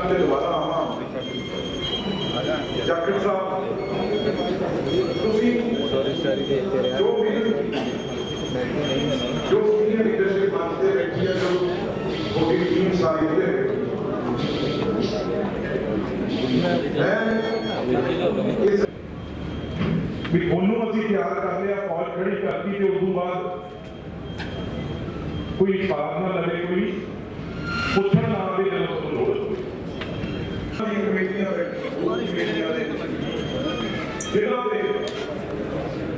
ਕਰਕੇ ਦੁਬਾਰਾ ਆਵਾਂ ਜਾਕਟ ਸਾਹਿਬ, ਤੁਸੀਂ ਜੋ ਵੀ ਜੋ ਸੀਨੀਅਰ ਲੀਡਰਸ਼ਿਪ ਮੰਨਦੇ ਬੈਠੀ ਹੈ ਜੋ ਉਹਦੀ ਟੀਮ ਸਾਰੀ ਦੇ ਵੀ ਉਹਨੂੰ ਅਸੀਂ ਤਿਆਰ ਕਰ ਲਿਆ ਫੌਜ ਖੜੀ ਕਰਤੀ ਤੇ ਉਸ ਤੋਂ ਬਾਅਦ ਕੋਈ ਫਾਰਮ ਕਮੇਟੀਆਂ ਬੈਠੀਆਂ ਕਮੇਟੀਆਂ ਦੇ। ਜਿਹਨਾਂ ਦੇ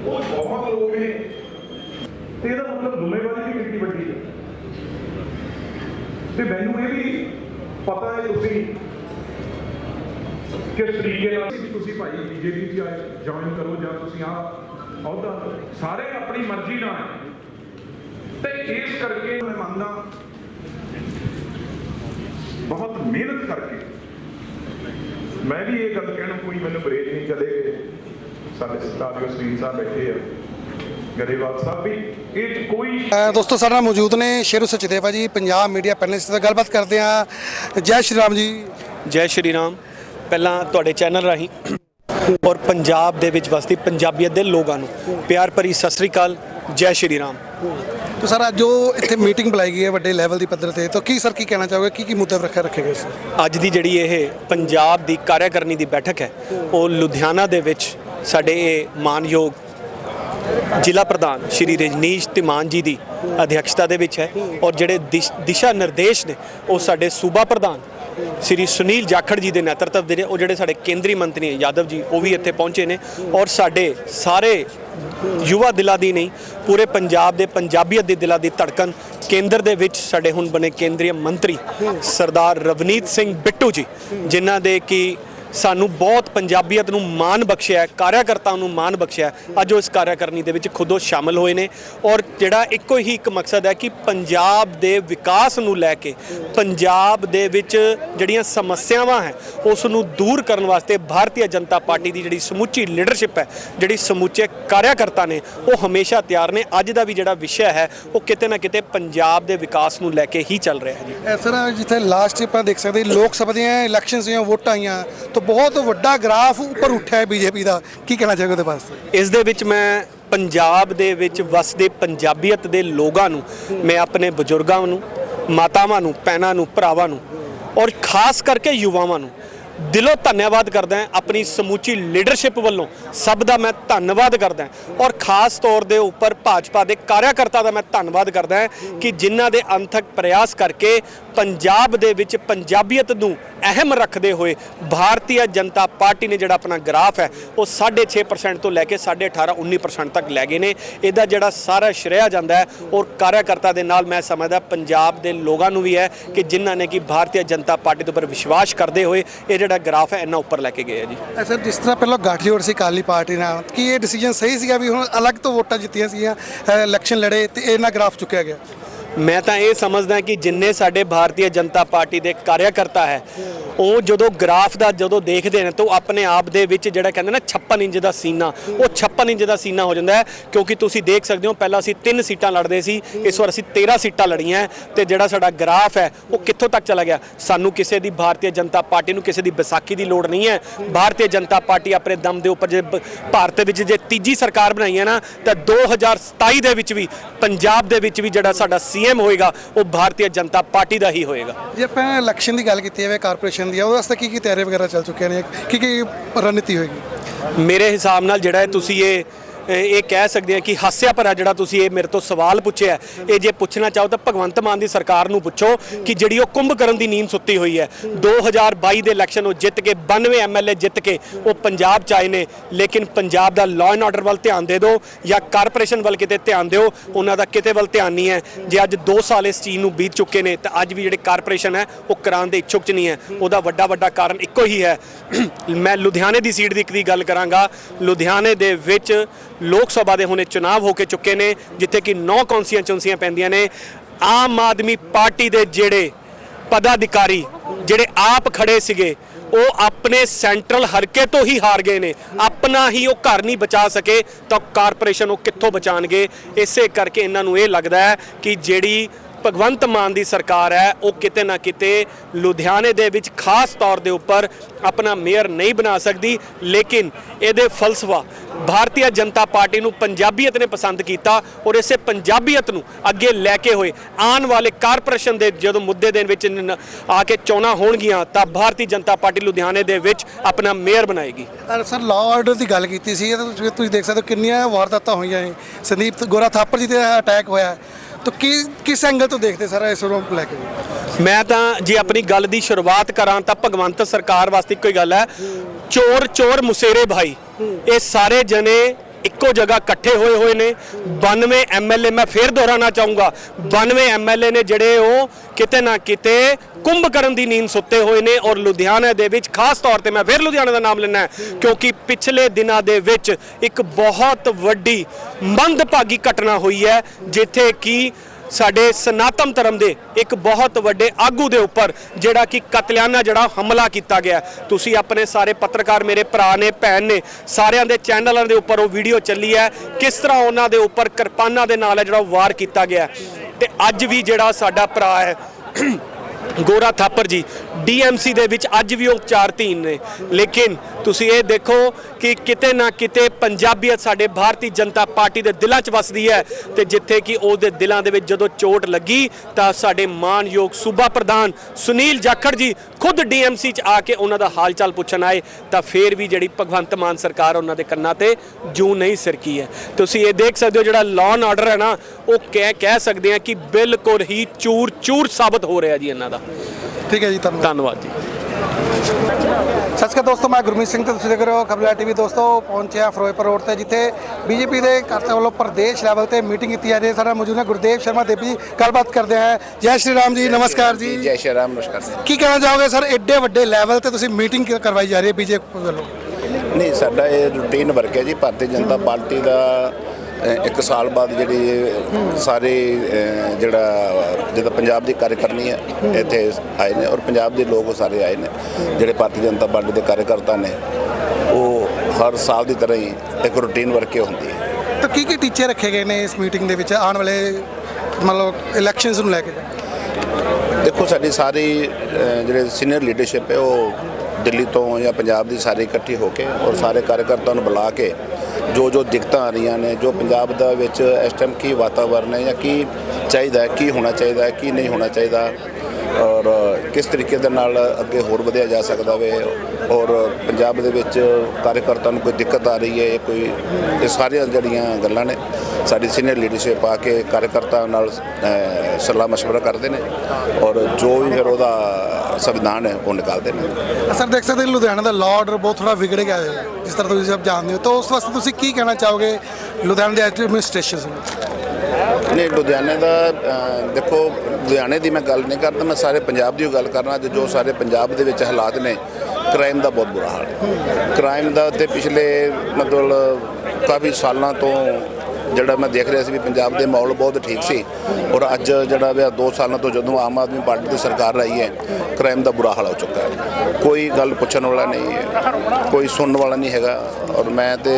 ਉਹ ਬਹੁਤ ਲੋਕ ਨੇ। ਤੇ ਇਹਦਾ ਮਤਲਬ ਜ਼ਿੰਮੇਵਾਰੀ ਵੀ ਕਿੰਨੀ ਵੱਡੀ ਹੈ ਤੇ ਮੈਨੂੰ ਇਹ ਵੀ ਪਤਾ ਹੈ ਤੁਸੀਂ ਕਿਸ ਤਰੀਕੇ ਨਾਲ ਤੁਸੀਂ ਭਾਈ ਬੀਜੇਪੀ ਚ ਜੁਆਇਨ ਕਰੋ ਜਾਂ ਤੁਸੀਂ ਆ ਅਹੁਦਾ ਸਾਰੇ ਆਪਣੀ ਮਰਜ਼ੀ ਨਾਲ। ਹੈ ਤੇ ਇਸ ਕਰਕੇ ਮੈਂ ਮੰਨਦਾ, ਬਹੁਤ ਮਿਹਨਤ ਕਰਕੇ ਮੈਂ ਵੀ ਇਹ ਗੱਲ ਕਹਿਣਾ ਕੋਈ ਮੈਨੂੰ ਬਰੇਕ ਨਹੀਂ ਚਲੇ ਗਏ ਸਾਡੇ ਸਤਾਜੋ ਸਰੀਰ ਸਾਹਿਬ ਬੈਠੇ ਆ। ਗਰੇਵਾਲ ਸਾਹਿਬ ਵੀ ਇਹ ਕੋਈ ਦੋਸਤੋ ਸਾਡੇ ਨਾਲ ਮੌਜੂਦ ਨੇ ਸ਼ੇਰੂ ਸਚਦੇਵਾ ਜੀ ਪੰਜਾਬ ਮੀਡੀਆ ਪੈਨਲਿਸਟ ਨਾਲ ਗੱਲਬਾਤ ਕਰਦੇ ਆ ਜੈ ਸ਼੍ਰੀ ਰਾਮ ਜੀ। ਜੈ ਸ਼੍ਰੀ ਰਾਮ। ਪਹਿਲਾਂ ਤੁਹਾਡੇ ਚੈਨਲ ਰਾਹੀਂ ਔਰ ਪੰਜਾਬ ਦੇ ਵਿੱਚ ਵਸਦੀ ਪੰਜਾਬੀਅਤ ਦੇ ਲੋਕਾਂ ਨੂੰ ਪਿਆਰ ਭਰੀ ਸਤਿ ਸ੍ਰੀ ਅਕਾਲ। ਜੈ ਸ਼੍ਰੀ ਰਾਮ। ਤੋ ਸਰ, ਅੱਜ ਜੋ ਇੱਥੇ ਮੀਟਿੰਗ ਬੁਲਾਈ ਗਈ ਹੈ ਵੱਡੇ ਲੈਵਲ ਦੀ ਪੱਧਰ ਤੇ। ਤਾਂ ਕੀ ਸਰ, ਕੀ ਕਹਿਣਾ ਚਾਹੋਗੇ? ਕੀ ਕੀ ਮੁੱਦਾ ਰੱਖਿਆ ਰੱਖੇ ਗਏ ਸੀ? ਅੱਜ ਦੀ ਜਿਹੜੀ ਇਹ ਪੰਜਾਬ ਦੀ ਕਾਰਿਆਕਰਨੀ ਦੀ ਬੈਠਕ ਹੈ, ਉਹ ਲੁਧਿਆਣਾ ਦੇ ਵਿੱਚ ਸਾਡੇ ਇਹ ਮਾਨਯੋਗ ਜ਼ਿਲ੍ਹਾ ਪ੍ਰਧਾਨ ਸ਼੍ਰੀ ਰਜਨੀਸ਼ ਤਿਮਾਨ ਜੀ ਦੀ ਅਧਿਕਸ਼ਤਾ ਦੇ ਵਿੱਚ ਹੈ ਔਰ ਜਿਹੜੇ ਦਿਸ਼- ਦਿਸ਼ਾ ਨਿਰਦੇਸ਼ ਨੇ, ਉਹ ਸਾਡੇ ਸੂਬਾ ਪ੍ਰਧਾਨ ਸ਼੍ਰੀ ਸੁਨੀਲ ਜਾਖੜ ਜੀ ਦੇ ਨੇਤਰਤਵ ਦੇ ਨੇ, ਉਹ ਜਿਹੜੇ ਸਾਡੇ ਕੇਂਦਰੀ ਮੰਤਰੀ ਹੈ, ਯਾਦਵ ਜੀ, ਉਹ ਵੀ ਇੱਥੇ ਪਹੁੰਚੇ ਨੇ ਔਰ ਸਾਡੇ ਸਾਰੇ ਯੁਵਾ ਦਿਲਾਂ ਦੀ ਨਹੀਂ, ਪੂਰੇ ਪੰਜਾਬ ਦੇ ਪੰਜਾਬੀਅਤ ਦੇ ਦਿਲਾਂ ਦੀ ਧੜਕਨ ਕੇਂਦਰ ਦੇ ਵਿੱਚ ਸਾਡੇ ਹੁਣ ਬਣੇ ਕੇਂਦਰੀ ਮੰਤਰੀ ਸਰਦਾਰ ਰਵਨੀਤ ਸਿੰਘ ਬਿੱਟੂ ਜੀ, ਜਿਨ੍ਹਾਂ ਦੇ ਕਿ ਸਾਨੂੰ ਬਹੁਤ ਪੰਜਾਬੀਅਤ ਨੂੰ ਮਾਣ ਬਖਸ਼ਿਆ ਹੈ, ਕਾਰਿਆਕਰਤਾਵਾਂ ਨੂੰ ਮਾਣ ਬਖਸ਼ਿਆ ਅੱਜ ਉਹ ਇਸ ਕਾਰਿਆਕਰਨੀ ਦੇ ਵਿੱਚ ਖੁਦ ਉਹ ਸ਼ਾਮਲ ਹੋਏ ਨੇ ਔਰ ਜਿਹੜਾ ਇੱਕੋ ਹੀ ਇੱਕ ਮਕਸਦ ਹੈ ਕਿ ਪੰਜਾਬ ਦੇ ਵਿਕਾਸ ਨੂੰ ਲੈ ਕੇ, ਪੰਜਾਬ ਦੇ ਵਿੱਚ ਜਿਹੜੀਆਂ ਸਮੱਸਿਆਵਾਂ ਹੈ, ਉਸ ਨੂੰ ਦੂਰ ਕਰਨ ਵਾਸਤੇ ਭਾਰਤੀ ਜਨਤਾ ਪਾਰਟੀ ਦੀ ਜਿਹੜੀ ਸਮੁੱਚੀ ਲੀਡਰਸ਼ਿਪ ਹੈ, ਜਿਹੜੀ ਸਮੁੱਚੇ ਕਾਰਿਆਕਰਤਾ ਨੇ, ਉਹ ਹਮੇਸ਼ਾ ਤਿਆਰ ਨੇ। ਅੱਜ ਦਾ ਵੀ ਜਿਹੜਾ ਵਿਸ਼ਾ ਹੈ, ਉਹ ਕਿਤੇ ਨਾ ਕਿਤੇ ਪੰਜਾਬ ਦੇ ਵਿਕਾਸ ਨੂੰ ਲੈ ਕੇ ਹੀ ਚੱਲ ਰਿਹਾ ਹੈ ਜੀ। ਇਸ ਤਰ੍ਹਾਂ ਜਿੱਥੇ ਲਾਸਟ ਆਪਾਂ ਦੇਖ ਸਕਦੇ ਲੋਕ ਸਭਾ ਦੀਆਂ ਇਲੈਕਸ਼ਨਸ ਦੀਆਂ ਵੋਟਾਂ ਆਈਆਂ, ਤਾਂ ਬਹੁਤ ਵੱਡਾ ਗ੍ਰਾਫ ਉੱਪਰ ਉੱਠਿਆ ਹੈ ਬੀਜੇਪੀ ਦਾ। ਕੀ ਕਹਿਣਾ ਚਾਹੋਗੇ ਉਹਦੇ ਵਾਸਤੇ? ਇਸ ਦੇ ਵਿੱਚ ਮੈਂ ਪੰਜਾਬ ਦੇ ਵਿੱਚ ਵਸਦੇ ਪੰਜਾਬੀਅਤ ਦੇ ਲੋਕਾਂ ਨੂੰ, ਮੈਂ ਆਪਣੇ ਬਜ਼ੁਰਗਾਂ ਨੂੰ, ਮਾਤਾਵਾਂ ਨੂੰ, ਭੈਣਾਂ ਨੂੰ, ਭਰਾਵਾਂ ਨੂੰ ਔਰ ਖਾਸ ਕਰਕੇ ਯੁਵਾਵਾਂ ਨੂੰ ਦਿਲੋਂ ਧੰਨਵਾਦ ਕਰਦਾ ਹਾਂ ਆਪਣੀ ਸਮੂਚੀ ਲੀਡਰਸ਼ਿਪ ਵੱਲੋਂ। ਸਭ ਦਾ ਮੈਂ ਧੰਨਵਾਦ ਕਰਦਾ ਔਰ ਖਾਸ ਤੌਰ ਦੇ ਉੱਪਰ ਭਾਜਪਾ ਦੇ ਕਾਰਿਆਕਰਤਾ ਦਾ ਮੈਂ ਧੰਨਵਾਦ ਕਰਦਾ ਹਾਂ ਕਿ ਜਿਨ੍ਹਾਂ ਦੇ ਅੰਥਕ ਪ੍ਰਯਾਸ ਕਰਕੇ ਪੰਜਾਬ ਦੇ ਵਿੱਚ ਪੰਜਾਬੀਅਤ ਨੂੰ ਅਹਿਮ ਰੱਖਦੇ ਹੋਏ ਭਾਰਤੀ ਜਨਤਾ ਪਾਰਟੀ ਨੇ ਜਿਹੜਾ ਆਪਣਾ ਗ੍ਰਾਫ ਹੈ, ਉਹ 6.5% ਤੋਂ ਲੈ ਕੇ 18.5 19% ਤੱਕ ਲੈ ਗਏ ਨੇ। ਇਹਦਾ ਜਿਹੜਾ ਸਾਰਾ ਸ਼੍ਰੇਆ ਜਾਂਦਾ ਹੈ, ਔਰ ਕਾਰਿਆਕਰਤਾ ਦੇ ਨਾਲ ਮੈਂ ਸਮਝਦਾ ਪੰਜਾਬ ਦੇ ਲੋਕਾਂ ਨੂੰ ਵੀ ਹੈ ਕਿ ਜਿਨ੍ਹਾਂ ਨੇ ਕਿ ਭਾਰਤੀ ਜਨਤਾ ਪਾਰਟੀ ਦੇ ਉੱਪਰ ਵਿਸ਼ਵਾਸ ਕਰਦੇ ਹੋਏ ਇਹ ਜਿਹੜਾ ਗ੍ਰਾਫ ਹੈ ਇੰਨਾ ਉੱਪਰ ਲੈ ਕੇ ਗਏ ਆ ਜੀ। ਐ ਸਰ, ਜਿਸ ਤਰ੍ਹਾਂ ਪਹਿਲਾਂ ਗੱਠਜੋੜ ਸੀ ਕਾਲੀ ਪਾਰਟੀ ਨਾਲ, ਕੀ ਇਹ ਡਿਸੀਜਨ ਸਹੀ ਸੀਗਾ ਵੀ ਹੁਣ ਅਲੱਗ ਤੋਂ ਵੋਟਾਂ ਜਿੱਤੀਆਂ ਸੀਗੀਆਂ ਇਲੈਕਸ਼ਨ ਲੜੇ ਤੇ ਇਹਨਾਂ ਗ੍ਰਾਫ ਚੁੱਕਿਆ ਗਿਆ? ਮੈਂ ਤਾਂ ਇਹ ਸਮਝਦਾ ਕਿ ਜਿੰਨੇ ਸਾਡੇ ਭਾਰਤੀ ਜਨਤਾ ਪਾਰਟੀ ਦੇ ਕਾਰਿਆਕਰਤਾ ਹੈ, ਉਹ ਜਦੋਂ ਗ੍ਰਾਫ ਦਾ ਜਦੋਂ ਦੇਖਦੇ ਨੇ ਤਾਂ ਉਹ ਆਪਣੇ ਆਪ ਦੇ ਵਿੱਚ ਜਿਹੜਾ ਕਹਿੰਦੇ ਨਾ 56 ਇੰਚ ਦਾ ਸੀਨਾ, ਉਹ 56 ਇੰਚ ਦਾ ਸੀਨਾ ਹੋ ਜਾਂਦਾ ਹੈ, ਕਿਉਂਕਿ ਤੁਸੀਂ ਦੇਖ ਸਕਦੇ ਹੋ ਪਹਿਲਾਂ ਅਸੀਂ 3 ਸੀਟਾਂ ਲੜਦੇ ਸੀ, ਇਸ ਵਾਰ ਅਸੀਂ 13 ਸੀਟਾਂ ਲੜੀਆਂ ਹੈ ਤੇ ਜਿਹੜਾ ਸਾਡਾ ਗ੍ਰਾਫ ਹੈ, ਉਹ ਕਿੱਥੋਂ ਤੱਕ ਚਲਾ ਗਿਆ? ਸਾਨੂੰ ਕਿਸੇ ਦੀ ਭਾਰਤੀ ਜਨਤਾ ਪਾਰਟੀ ਨੂੰ ਕਿਸੇ ਦੀ ਵਿਸਾਖੀ ਦੀ ਲੋੜ ਨਹੀਂ ਹੈ। ਭਾਰਤੀ ਜਨਤਾ ਪਾਰਟੀ ਆਪਣੇ ਦਮ ਦੇ ਉੱਪਰ ਜੇ ਭਾਰਤ ਵਿੱਚ ਜੇ ਤੀਜੀ ਸਰਕਾਰ ਬਣਾਈ ਹੈ ਨਾ, ਤਾਂ 2027 ਦੇ ਵਿੱਚ ਵੀ, ਪੰਜਾਬ ਦੇ ਵਿੱਚ ਵੀ ਜਿਹੜਾ ਸਾਡਾ ਸੀ ਸੀਐਮ ਹੋਏਗਾ ਉਹ ਭਾਰਤੀ ਜਨਤਾ ਪਾਰਟੀ ਦਾ ਹੀ ਹੋਏਗਾ। ਜੇ ਆਪਾਂ ਇਲੈਕਸ਼ਨ ਦੀ ਗੱਲ ਕੀਤੀ ਜਾਵੇ ਕਾਰਪੋਰੇਸ਼ਨ ਦੀ ਉਹਦੇ ਵਾਸਤੇ ਕੀ ਕੀ ਤਿਆਰੀ ਵਗੈਰਾ ਚੱਲ ਚੁੱਕੀਆਂ ਨੇ? ਕੀ ਕੀ ਰਣਨੀਤੀ ਹੋਏਗੀ? ਮੇਰੇ ਹਿਸਾਬ ਨਾਲ ਜਿਹੜਾ ਹੈ ਤੁਸੀਂ ਇਹ ਇਹ ਕਹਿ ਸਕਦੇ ਆ ਕਿ ਹਾਸਿਆ ਭਰਾ ਜਿਹੜਾ ਤੁਸੀਂ ਇਹ ਮੇਰੇ ਤੋਂ ਸਵਾਲ ਪੁੱਛਿਆ ਇਹ ਜੇ ਪੁੱਛਣਾ ਚਾਹੋ ਤਾਂ ਭਗਵੰਤ ਮਾਨ ਦੀ ਸਰਕਾਰ ਨੂੰ ਪੁੱਛੋ ਕਿ ਜਿਹੜੀ ਉਹ ਕੁੰਭ ਕਰਨ ਦੀ ਨੀਂਦ ਸੁੱਤੀ ਹੋਈ ਹੈ। 2022 ਦੇ ਇਲੈਕਸ਼ਨ ਉਹ ਜਿੱਤ ਕੇ 92 ਐਮਐਲਏ ਜਿੱਤ ਕੇ ਉਹ ਪੰਜਾਬ ਚ ਆਏ ਨੇ, ਲੇਕਿਨ ਪੰਜਾਬ ਦਾ ਲਾਅ ਐਂਡ ਆਰਡਰ ਵੱਲ ਧਿਆਨ ਦੇ ਦਿਓ ਜਾਂ ਕਾਰਪੋਰੇਸ਼ਨ ਵੱਲ ਕਿਤੇ ਧਿਆਨ ਦਿਓ, ਉਹਨਾਂ ਦਾ ਕਿਤੇ ਵੱਲ ਧਿਆਨ ਨਹੀਂ ਹੈ। ਜੇ ਅੱਜ 2 ਸਾਲ ਇਸ ਚੀਜ਼ ਨੂੰ ਬੀਤ ਚੁੱਕੇ ਨੇ, ਤਾਂ ਅੱਜ ਵੀ ਜਿਹੜੇ ਕਾਰਪੋਰੇਸ਼ਨ ਹੈ, ਉਹ ਕਰਾਉਣ ਦੇ ਇੱਛੁਕ ਚ ਨਹੀਂ ਹੈ। ਉਹਦਾ ਵੱਡਾ ਵੱਡਾ ਕਾਰਨ ਇੱਕੋ ਹੀ ਹੈ। ਮੈਂ ਲੁਧਿਆਣੇ ਦੀ ਸੀਟ ਦੀ ਇੱਕ ਦੀ ਗੱਲ ਕਰਾਂਗਾ। ਲੁਧਿਆਣੇ ਦੇ ਵਿੱਚ ਲੋਕ ਸਭਾ ਦੇ ਹੁਣੇ ਚੁਣਾਵ ਹੋ ਕੇ ਚੁੱਕੇ ਨੇ, ਜਿੱਥੇ ਕਿ 9 ਕੌਂਸਟੀਚੁਐਂਸੀਆਂ ਪੈਂਦੀਆਂ ਨੇ। ਆਮ ਆਦਮੀ ਪਾਰਟੀ ਦੇ ਜਿਹੜੇ ਪਦਾਧਿਕਾਰੀ, ਜਿਹੜੇ ਆਪ ਖੜੇ ਸੀਗੇ, ਉਹ ਆਪਣੇ ਸੈਂਟਰਲ ਹਰਕੇ ਤੋਂ ਹੀ ਹਾਰ ਗਏ ਨੇ। ਆਪਣਾ ਹੀ ਉਹ ਘਰ ਨਹੀਂ ਬਚਾ ਸਕੇ, ਤਾਂ ਕਾਰਪੋਰੇਸ਼ਨ ਉਹ ਕਿੱਥੋਂ ਬਚਾਣਗੇ? ਇਸੇ ਕਰਕੇ ਇਹਨਾਂ ਨੂੰ ਇਹ ਲੱਗਦਾ ਹੈ ਕਿ ਜਿਹੜੀ ਭਗਵੰਤ ਮਾਨ ਦੀ ਸਰਕਾਰ ਹੈ, ਉਹ ਕਿਤੇ ਨਾ ਕਿਤੇ ਲੁਧਿਆਣੇ ਦੇ ਵਿੱਚ ਖਾਸ ਤੌਰ ਦੇ ਉੱਪਰ ਆਪਣਾ ਮੇਅਰ ਨਹੀਂ ਬਣਾ ਸਕਦੀ। ਲੇਕਿਨ ਇਹਦੇ ਫਲਸਫਾ ਭਾਰਤੀ ਜਨਤਾ ਪਾਰਟੀ ਨੂੰ ਪੰਜਾਬੀਅਤ ਨੇ ਪਸੰਦ ਕੀਤਾ ਔਰ ਇਸੇ ਪੰਜਾਬੀਅਤ ਨੂੰ ਅੱਗੇ ਲੈ ਕੇ ਹੋਏ। ਆਉਣ ਵਾਲੇ ਕਾਰਪੋਰੇਸ਼ਨ ਦੇ ਜਦੋਂ ਮੁੱਦੇ ਦੇ ਵਿੱਚ ਆ ਕੇ ਚੋਣਾਂ ਹੋਣਗੀਆਂ, ਤਾਂ ਭਾਰਤੀ ਜਨਤਾ ਪਾਰਟੀ ਲੁਧਿਆਣੇ ਦੇ ਵਿੱਚ ਆਪਣਾ ਮੇਅਰ ਬਣਾਏਗੀ। ਅਹ ਸਰ ਲਾਅ ਆਰਡਰ ਦੀ ਗੱਲ ਕੀਤੀ ਸੀ, ਇਹ ਤਾਂ ਤੁਸੀਂ ਦੇਖ ਸਕਦੇ ਹੋ ਕਿੰਨੀਆਂ ਵਾਰਦਾਤਾਂ ਹੋਈਆਂ ਹੈ ਸੰਦੀਪ ਗੋਰਾ ਥਾਪਰ ਜੀ ਤੇ ਅਟੈਕ ਹੋਇਆ। ਤਾਂ ਕੀ, ਕਿਸ ਐਂਗਲ ਤੋਂ ਦੇਖਦੇ ਸਰ ਇਸ ਨੂੰ ਲੈ ਕੇ? ਮੈਂ ਤਾਂ ਜੇ ਆਪਣੀ ਗੱਲ ਦੀ ਸ਼ੁਰੂਆਤ ਕਰਾਂ ਤਾਂ ਭਗਵੰਤ ਸਰਕਾਰ ਵਾਸਤੇ ਇੱਕੋ ਹੀ ਗੱਲ ਹੈ। ਚੋਰ ਚੋਰ ਮੁਸੇਰੇ ਭਾਈ। ਇਹ ਸਾਰੇ ਜਣੇ ਇੱਕੋ ਜਗ੍ਹਾ ਇਕੱਠੇ ਹੋਏ ਹੋਏ ਨੇ। 92 ਐਮਐਲਏ ਮੈਂ ਫੇਰ ਦੁਹਰਾਉਣਾ ਚਾਹੂੰਗਾ। 92 ਐਮਐਲਏ ਨੇ ਜਿਹੜੇ ਉਹ ਕਿਤੇ ਨਾ ਕਿਤੇ ਕੁੰਭਕਰਨ ਦੀ ਨੀਂਦ ਸੁੱਤੇ ਹੋਏ ਨੇ ਔਰ ਲੁਧਿਆਣਾ ਦੇ ਵਿੱਚ ਖਾਸ ਤੌਰ ਤੇ ਮੈਂ ਫੇਰ ਲੁਧਿਆਣਾ ਦਾ ਨਾਮ ਲੈਣਾ ਕਿਉਂਕਿ ਪਿਛਲੇ ਦਿਨਾਂ ਦੇ ਵਿੱਚ ਇੱਕ ਬਹੁਤ ਵੱਡੀ ਮੰਦਭਾਗੀ ਘਟਨਾ ਹੋਈ ਹੈ, ਜਿੱਥੇ ਕਿ ਸਾਡੇ ਸਨਾਤਨ ਧਰਮ ਦੇ ਇੱਕ ਬਹੁਤ ਵੱਡੇ ਆਗੂ ਦੇ ਉੱਪਰ ਜਿਹੜਾ ਕਿ ਕਤਲਿਆਨਾ ਜਿਹੜਾ ਹਮਲਾ ਕੀਤਾ ਗਿਆ ਤੁਸੀਂ ਆਪਣੇ ਸਾਰੇ ਪੱਤਰਕਾਰ ਮੇਰੇ ਭਰਾ ਨੇ, ਭੈਣ ਨੇ, ਸਾਰਿਆਂ ਦੇ ਚੈਨਲਾਂ ਦੇ ਉੱਪਰ ਉਹ ਵੀਡੀਓ ਚੱਲੀ ਹੈ ਕਿਸ ਤਰ੍ਹਾਂ ਉਹਨਾਂ ਦੇ ਉੱਪਰ ਕਿਰਪਾਨਾਂ ਦੇ ਨਾਲ ਹੈ ਜਿਹੜਾ ਉਹ ਵਾਰ ਕੀਤਾ ਗਿਆ ਹੈ। ਤੇ ਅੱਜ ਵੀ ਜਿਹੜਾ ਸਾਡਾ ਭਰਾ ਹੈ ਗੋਰਾ ਥਾਪਰ ਜੀ ਡੀਐਮਸੀ ਦੇ ਵਿੱਚ ਅੱਜ ਵੀ ਉਹ ਚਾਰ ਧੀਨ ਨੇ। ਲੇਕਿਨ ਤੁਸੀਂ ਇਹ ਦੇਖੋ ਕਿ ਕਿਤੇ ਨਾ ਕਿਤੇ ਪੰਜਾਬੀਅਤ ਸਾਡੇ ਭਾਰਤੀ ਜਨਤਾ ਪਾਰਟੀ ਦੇ ਦਿਲਾਂ 'ਚ ਵਸਦੀ ਹੈ ਤੇ ਜਿੱਥੇ ਕਿ ਉਹਦੇ ਦਿਲਾਂ ਦੇ ਵਿੱਚ ਜਦੋਂ ਚੋਟ ਲੱਗੀ ਤਾਂ ਸਾਡੇ ਮਾਨਯੋਗ ਸੂਬਾ ਪ੍ਰਧਾਨ ਸੁਨੀਲ ਜਾਖੜ ਜੀ ਖੁਦ ਡੀਐਮਸੀ 'ਚ ਆ ਕੇ ਉਹਨਾਂ ਦਾ ਹਾਲ ਚਾਲ ਪੁੱਛਣ ਆਏ ਤਾਂ ਫੇਰ ਵੀ ਜਿਹੜੀ ਭਗਵੰਤ ਮਾਨ ਸਰਕਾਰ ਉਹਨਾਂ ਦੇ ਕੰਨਾਂ ਤੇ ਜੂ ਨਹੀਂ ਸਿਰਕੀ ਹੈ। ਤੁਸੀਂ ਇਹ ਦੇਖ ਸਕਦੇ ਹੋ ਜਿਹੜਾ ਲਾਅ ਐਂਡ ਆਰਡਰ ਹੈ ਨਾ, ਉਹ ਕਹਿ ਕਹਿ ਸਕਦੇ ਆ ਕਿ ਬਿਲਕੁਲ ਹੀ ਚੂਰ ਚੂਰ ਸਾਬਤ ਹੋ ਰਿਹਾ ਜੀ ਇਹਨਾਂ ਦਾ। ਠੀਕ ਹੈ ਜੀ ਧੰਨਵਾਦ। ਧੰਨਵਾਦ ਜੀ। ਸਤਿ ਸ਼੍ਰੀ ਅਕਾਲ ਦੋਸਤੋ ਮੈਂ ਗੁਰਮੀਤ ਸਿੰਘ ਤੇ ਤੁਸੀਂ ਦੇਖ ਰਹੇ ਹੋ ਖਬਰਾਂ ਟੀਵੀ। ਦੋਸਤੋ ਪਹੁੰਚਿਆ ਫਿਰੋਜ਼ਪੁਰ ਰੋਡ ਤੇ ਜਿੱਥੇ ਬੀਜੇਪੀ ਦੇ ਕਰਤਾ ਵੱਲੋਂ ਪ੍ਰਦੇਸ਼ ਲੈਵਲ ਤੇ ਮੀਟਿੰਗ ਕੀਤੀ ਜਾ ਰਹੀ ਹੈ। ਸਾਡਾ ਮੌਜੂਦ ਹੈ ਗੁਰਦੇਵ ਸ਼ਰਮਾ ਦੇਵੀ ਜੀ ਗੱਲਬਾਤ ਕਰਦੇ ਹਾਂ। ਜੈ ਸ਼੍ਰੀ ਰਾਮ ਜੀ ਨਮਸਕਾਰ ਜੀ। ਜੈ ਸ਼੍ਰੀ ਰਾਮ ਨਮਸਕਾਰ ਕੀ ਕਹਿਣਾ ਚਾਹੋਗੇ ਸਰ ਐਡੇ ਵੱਡੇ ਲੈਵਲ ਤੇ ਤੁਸੀਂ ਮੀਟਿੰਗ ਕਰਵਾਈ ਜਾ ਰਹੀ ਹੈ ਬੀਜੇਪੀ ਵੱਲੋਂ? ਨਹੀਂ ਸਾਡਾ ਇਹ ਰੂਟੀਨ ਵਰਕ ਹੈ ਜੀ। ਭਾਰਤੀ ਜਨਤਾ ਪਾਰਟੀ ਦਾ ਇੱਕ ਸਾਲ ਬਾਅਦ ਜਿਹੜੀ ਸਾਰੇ ਜਿਹੜਾ ਜਿਹਦਾ ਪੰਜਾਬ ਦੀ ਕਾਰਜਕਰਨੀ ਹੈ ਇੱਥੇ ਆਏ ਨੇ ਔਰ ਪੰਜਾਬ ਦੇ ਲੋਕ ਸਾਰੇ ਆਏ ਨੇ। ਜਿਹੜੇ ਭਾਰਤੀ ਜਨਤਾ ਪਾਰਟੀ ਦੇ ਕਾਰਜਕਰਤਾ ਨੇ ਉਹ ਹਰ ਸਾਲ ਦੀ ਤਰ੍ਹਾਂ ਹੀ ਇੱਕ ਰੂਟੀਨ ਵਰਕ ਹੁੰਦੀ ਹੈ। ਤਾਂ ਕੀ ਕੀ ਟੀਚੇ ਰੱਖੇ ਗਏ ਨੇ ਇਸ ਮੀਟਿੰਗ ਦੇ ਵਿੱਚ ਆਉਣ ਵਾਲੇ ਮਤਲਬ ਇਲੈਕਸ਼ਨਸ ਨੂੰ ਲੈ ਕੇ? ਦੇਖੋ ਸਾਡੀ ਸਾਰੀ ਜਿਹੜੇ ਸੀਨੀਅਰ ਲੀਡਰਸ਼ਿਪ ਹੈ ਉਹ ਦਿੱਲੀ ਤੋਂ ਜਾਂ ਪੰਜਾਬ ਦੀ ਸਾਰੀ ਇਕੱਠੀ ਹੋ ਕੇ ਔਰ ਸਾਰੇ ਕਾਰਜਕਰਤਾਵਾਂ ਨੂੰ ਬੁਲਾ ਕੇ ਜੋ ਜੋ ਦਿੱਕਤਾਂ ਆ ਰਹੀਆਂ ਨੇ, ਜੋ ਪੰਜਾਬ ਦਾ ਵਿੱਚ ਇਸ ਟਾਈਮ ਕੀ ਵਾਤਾਵਰਨ ਹੈ ਜਾਂ ਕੀ ਚਾਹੀਦਾ ਕੀ ਹੋਣਾ ਚਾਹੀਦਾ ਕੀ ਨਹੀਂ ਹੋਣਾ ਚਾਹੀਦਾ ਔਰ ਕਿਸ ਤਰੀਕੇ ਦੇ ਨਾਲ ਅੱਗੇ ਹੋਰ ਵਧਿਆ ਜਾ ਸਕਦਾ ਵੇ ਔਰ ਪੰਜਾਬ ਦੇ ਵਿੱਚ ਕਾਰਜਕਰਤਾ ਨੂੰ ਕੋਈ ਦਿੱਕਤ ਆ ਰਹੀ ਹੈ ਕੋਈ, ਇਹ ਸਾਰੀਆਂ ਜਿਹੜੀਆਂ ਗੱਲਾਂ ਨੇ। ਸਾਡੀ ਸੀਨੀਅਰ ਲੀਡਰਸ਼ਿਪ ਆ ਕੇ ਕਾਰਜਕਰਤਾ ਨਾਲ ਸਲਾਹ ਮਸ਼ਵਰਾ ਕਰਦੇ ਨੇ ਔਰ ਜੋ ਵੀ ਫਿਰ ਉਹਦਾ ਸੰਵਿਧਾਨ ਹੈ ਉਹ ਨਿਕਾਲਦੇ ਨੇ। ਸਰ ਦੇਖ ਸਕਦੇ ਲੁਧਿਆਣਾ ਦਾ ਲਾਅ ਆਰਡਰ ਬਹੁਤ ਥੋੜਾ ਵਿਗੜ ਗਿਆ ਹੈ ਜਿਸ ਤਰ੍ਹਾਂ ਤੁਸੀਂ ਸਭ ਜਾਣਦੇ ਹੋ। ਤਾਂ ਉਸ ਵਾਸਤੇ ਤੁਸੀਂ ਕੀ ਕਹਿਣਾ ਚਾਹੋਗੇ ਲੁਧਿਆਣਾ ਦੇ ਐਡਮਿਨਿਸਟ੍ਰੇਸ਼ਨ ਨੂੰ? ਲੁਧਿਆਣੇ ਦਾ ਦੇਖੋ ਲੁਧਿਆਣੇ ਦੀ ਮੈਂ ਗੱਲ ਨਹੀਂ ਕਰਦਾ ਮੈਂ ਸਾਰੇ ਪੰਜਾਬ ਦੀ ਗੱਲ ਕਰਨਾ ਅੱਜ ਜੋ ਸਾਰੇ ਪੰਜਾਬ ਦੇ ਵਿੱਚ ਹਾਲਾਤ ਨੇ ਕ੍ਰਾਈਮ ਦਾ ਬਹੁਤ ਬੁਰਾ ਹਾਲ ਹੈ। ਕ੍ਰਾਈਮ ਦਾ ਤੇ ਪਿਛਲੇ ਮਤਲਬ ਕਾਫੀ ਸਾਲਾਂ ਤੋਂ ਜਿਹੜਾ ਮੈਂ ਦੇਖ ਰਿਹਾ ਸੀ ਵੀ ਪੰਜਾਬ ਦੇ ਮਾਹੌਲ ਬਹੁਤ ਠੀਕ ਸੀ ਔਰ ਅੱਜ ਜਿਹੜਾ ਵੀ 2 ਸਾਲਾਂ ਤੋਂ ਜਦੋਂ ਆਮ ਆਦਮੀ ਪਾਰਟੀ ਦੀ ਸਰਕਾਰ ਆਈ ਹੈ ਕ੍ਰਾਈਮ ਦਾ ਬੁਰਾ ਹਾਲ ਹੋ ਚੁੱਕਾ ਹੈ। ਕੋਈ ਗੱਲ ਪੁੱਛਣ ਵਾਲਾ ਨਹੀਂ ਹੈ, ਕੋਈ ਸੁਣਨ ਵਾਲਾ ਨਹੀਂ ਹੈਗਾ ਔਰ ਮੈਂ ਤੇ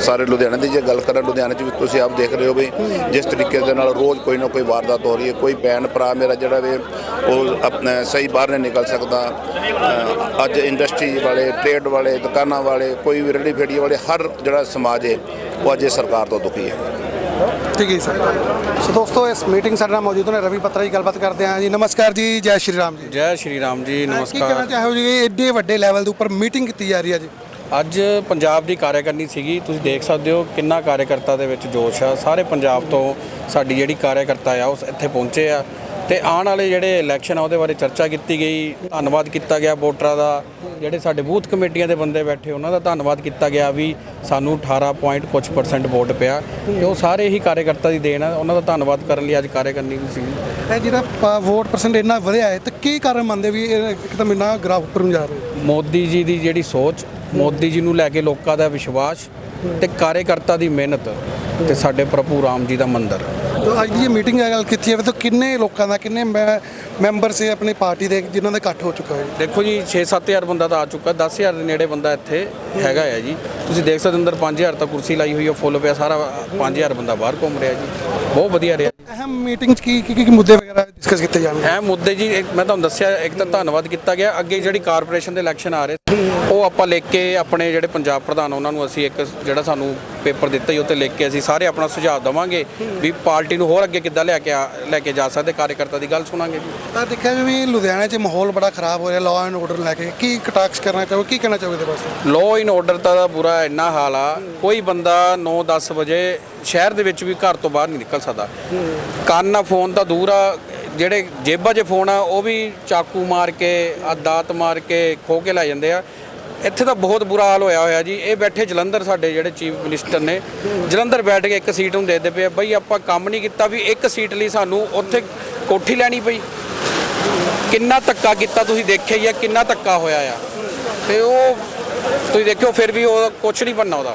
ਸਾਰੇ ਲੁਧਿਆਣੇ ਦੀ ਜੇ ਗੱਲ ਕਰਾਂ, ਲੁਧਿਆਣੇ 'ਚ ਵੀ ਤੁਸੀਂ ਆਪ ਦੇਖ ਰਹੇ ਹੋ ਵੀ ਜਿਸ ਤਰੀਕੇ ਦੇ ਨਾਲ ਰੋਜ਼ ਕੋਈ ਨਾ ਕੋਈ ਵਾਰਦਾਤ ਹੋ ਰਹੀ ਹੈ, ਕੋਈ ਭੈਣ ਭਰਾ ਮੇਰਾ ਜਿਹੜਾ ਵੇ ਉਹ ਆਪਣਾ ਸਹੀ ਬਾਹਰ ਨਹੀਂ ਨਿਕਲ ਸਕਦਾ ਅੱਜ ਇੰਡਸਟਰੀ ਵਾਲੇ ਟ੍ਰੇਡ ਵਾਲੇ, ਦੁਕਾਨਾਂ ਵਾਲੇ, ਕੋਈ ਵੀ ਰੇਹੜੀ ਫੇੜੀ ਵਾਲੇ, ਹਰ ਜਿਹੜਾ ਸਮਾਜ ਹੈ ਉਹ ਅੱਜ ਇਸ ਸਰਕਾਰ ਤੋਂ ਦੁਖੀ ਹੈ। ਠੀਕ ਹੈ ਸਰ। ਸੋ ਦੋਸਤੋ ਇਸ ਮੀਟਿੰਗ ਸਾਡੇ ਨਾਲ ਮੌਜੂਦ ਨੇ ਰਵੀ ਪੱਤਰਾ ਜੀ ਗੱਲਬਾਤ ਕਰਦੇ ਹਾਂ ਜੀ। ਨਮਸਕਾਰ ਜੀ ਜੈ ਸ਼੍ਰੀ ਰਾਮ ਜੀ। ਜੈ ਸ਼੍ਰੀ ਰਾਮ ਜੀ ਕੀ ਕਹਿਣਾ ਨਮਸਕਾਰ ਚਾਹੋ ਜੀ ਐਡੇ ਵੱਡੇ ਲੈਵਲ ਦੇ ਉੱਪਰ ਮੀਟਿੰਗ ਕੀਤੀ ਜਾ ਰਹੀ ਹੈ ਜੀ ਅੱਜ ਪੰਜਾਬ ਦੀ ਕਾਰਜਕਰਨੀ ਸੀਗੀ। ਤੁਸੀਂ ਦੇਖ ਸਕਦੇ ਹੋ ਕਿੰਨਾ ਕਾਰਜਕਰਤਾ ਦੇ ਵਿੱਚ ਜੋਸ਼ ਆ। ਸਾਰੇ ਪੰਜਾਬ ਤੋਂ ਸਾਡੀ ਜਿਹੜੀ ਕਾਰਜਕਰਤਾ ਆ ਉਸ ਇੱਥੇ ਪਹੁੰਚੇ ਆ। ਤੇ ਆਉਣ ਵਾਲੇ ਜਿਹੜੇ ਇਲੈਕਸ਼ਨ ਆ ਉਹਦੇ ਬਾਰੇ ਚਰਚਾ ਕੀਤੀ ਗਈ ਧੰਨਵਾਦ ਕੀਤਾ ਗਿਆ ਵੋਟਰਾਂ ਦਾ। ਜਿਹੜੇ ਸਾਡੇ ਬੂਥ ਕਮੇਟੀਆਂ ਦੇ ਬੰਦੇ ਬੈਠੇ ਉਹਨਾਂ ਦਾ ਧੰਨਵਾਦ ਕੀਤਾ ਗਿਆ ਵੀ ਸਾਨੂੰ 18 ਪੁਆਇੰਟ ਕੁਝ ਪਰਸੈਂਟ ਵੋਟ ਪਿਆ। ਤੇ ਉਹ ਸਾਰੇ ਹੀ ਕਾਰਜਕਰਤਾ ਦੀ ਦੇਣ ਆ ਉਹਨਾਂ ਦਾ ਧੰਨਵਾਦ ਕਰਨ ਲਈ ਅੱਜ ਕਾਰਜਕਰਨੀ ਸੀ। ਇਹ ਜਿਹੜਾ ਵੋਟ ਪਰਸੈਂਟ ਇੰਨਾ ਵਧਿਆ ਹੈ ਤਾਂ ਕੀ ਕਾਰਨ ਮੰਨਦੇ ਵੀ ਇਹ ਇੱਕਦਮ ਇੰਨਾ ਗ੍ਰਾਫ ਉੱਪਰ ਨੂੰ ਜਾ ਰਿਹਾ ਮੋਦੀ ਜੀ ਦੀ ਜਿਹੜੀ ਸੋਚ ਮੋਦੀ ਜੀ ਨੂੰ ਲੈ ਕੇ ਲੋਕਾਂ ਦਾ ਵਿਸ਼ਵਾਸ ਤੇ ਕਾਰਜਕਰਤਾ ਦੀ ਮਿਹਨਤ ਤੇ ਸਾਡੇ ਪ੍ਰਭੂ ਰਾਮ ਜੀ ਦਾ ਮੰਦਿਰ। ਤਾਂ ਅੱਜ ਦੀ ਇਹ ਮੀਟਿੰਗ ਗੱਲ ਕੀਤੀ ਜਾਵੇ ਤਾਂ ਕਿੰਨੇ ਲੋਕਾਂ ਦਾ, ਕਿੰਨੇ ਮੈ- ਮੈਂਬਰ ਸੇ ਆਪਣੀ ਪਾਰਟੀ ਦੇ ਜਿਨ੍ਹਾਂ ਦਾ ਇਕੱਠ ਹੋ ਚੁੱਕਾ ਹੈ? ਦੇਖੋ ਜੀ 6-7000 ਬੰਦਾ ਤਾਂ ਆ ਚੁੱਕਾ 10000 ਦੇ ਨੇੜੇ ਬੰਦਾ ਇੱਥੇ ਹੈਗਾ ਹੈ ਜੀ। ਤੁਸੀਂ ਦੇਖ ਸਕਦੇ ਹੋ ਅੰਦਰ 5000 ਤਾਂ ਕੁਰਸੀ ਲਾਈ ਹੋਈ ਹੈ ਫੁੱਲ ਪਿਆ, ਸਾਰਾ 5000 ਬੰਦਾ ਬਾਹਰ ਘੁੰਮ ਰਿਹਾ ਜੀ। ਬਹੁਤ ਵਧੀਆ ਰਿਹਾ। ਅਹਿਮ ਮੀਟਿੰਗ 'ਚ ਕੀ ਕੀ ਕੀ ਮੁੱਦੇ ਵਗੈਰਾ ਡਿਸਕਸ ਕੀਤੇ ਜਾਣਗੇ? ਇਹ ਮੁੱਦੇ ਜੀ ਇੱਕ ਮੈਂ ਤੁਹਾਨੂੰ ਦੱਸਿਆ ਇੱਕ ਤਾਂ ਧੰਨਵਾਦ ਕੀਤਾ ਗਿਆ। ਅੱਗੇ ਜਿਹੜੀ ਕਾਰਪੋਰੇਸ਼ਨ ਦੇ ਇਲੈਕਸ਼ਨ ਆ ਰਹੇ ਉਹ ਆਪਾਂ ਲਿਖ ਕੇ ਆਪਣੇ ਜਿਹੜੇ ਪੰਜਾਬ ਪ੍ਰਧਾਨ ਉਹਨਾਂ ਨੂੰ ਅਸੀਂ ਇੱਕ ਜਿਹੜਾ ਸਾਨੂੰ ਪੇਪਰ ਦਿੱਤਾ ਹੀ ਉੱਤੇ ਲਿਖ ਕੇ ਅਸੀਂ ਸਾਰੇ ਆਪਣਾ ਸੁਝਾਅ ਦਵਾਂਗੇ ਵੀ ਪਾਰਟੀ ਨੂੰ ਹੋਰ ਅੱਗੇ ਕਿੱਦਾਂ ਲੈ ਕੇ ਆ- ਲੈ ਕੇ ਜਾ ਸਕਦੇ ਕਾਰਜਕਰਤਾ ਦੀ ਗੱਲ ਸੁਣਾਂਗੇ ਜੀ। ਤਾਂ ਦੇਖਿਆ ਵੀ ਲੁਧਿਆਣਾ 'ਚ ਮਾਹੌਲ ਬੜਾ ਖਰਾਬ ਹੋ ਰਿਹਾ ਲਾਅ ਐਂਡ ਆਰਡਰ ਲੈ ਕੇ। ਕੀ ਕਟਾਕਸ ਕਰਨਾ ਚਾਹੋਗੇ ਕੀ ਕਹਿਣਾ ਚਾਹੋਗੇ ਇਹਦੇ ਵਾਸਤੇ? ਲੋ ਇਨ ਆਰਡਰ ਦਾ ਬੁਰਾ ਇੰਨਾ ਹਾਲ ਆ ਕੋਈ ਬੰਦਾ 9-10 ਵਜੇ ਸ਼ਹਿਰ ਦੇ ਵਿੱਚ ਵੀ ਘਰ ਤੋਂ ਬਾਹਰ ਨਹੀਂ ਨਿਕਲ ਸਕਦਾ। ਕੰਨ ਆ, ਫੋਨ ਤਾਂ ਦੂਰ ਆ, ਜਿਹੜੇ ਜੇਬਾਂ 'ਚ ਫੋਨ ਆ, ਉਹ ਵੀ ਚਾਕੂ ਮਾਰ ਕੇ, ਆ ਦਾਤ ਮਾਰ ਕੇ ਖੋ ਕੇ ਲੈ ਜਾਂਦੇ ਆ। ਇੱਥੇ ਤਾਂ ਬਹੁਤ ਬੁਰਾ ਹਾਲ ਹੋਇਆ ਹੋਇਆ ਜੀ। ਇਹ ਬੈਠੇ ਜਲੰਧਰ ਸਾਡੇ ਜਿਹੜੇ ਚੀਫ ਮਿਨਿਸਟਰ ਨੇ। ਜਲੰਧਰ ਬੈਠ ਕੇ ਇੱਕ ਸੀਟ ਨੂੰ ਦੇ ਦੇ ਪਏ ਆ। ਬਈ ਆਪਾਂ ਕੰਮ ਨਹੀਂ ਕੀਤਾ ਵੀ ਇੱਕ ਸੀਟ ਲਈ ਸਾਨੂੰ ਉੱਥੇ ਕੋਠੀ ਲੈਣੀ ਪਈ। ਕਿੰਨਾ ਧੱਕਾ ਕੀਤਾ ਤੁਸੀਂ ਦੇਖਿਆ ਹੀ ਆ, ਕਿੰਨਾ ਧੱਕਾ ਹੋਇਆ ਆ। ਤੇ ਉਹ ਤੁਸੀਂ ਦੇਖਿਓ ਫਿਰ ਵੀ ਉਹ ਕੁਝ ਨਹੀਂ ਬਣਨਾ ਉਹਦਾ।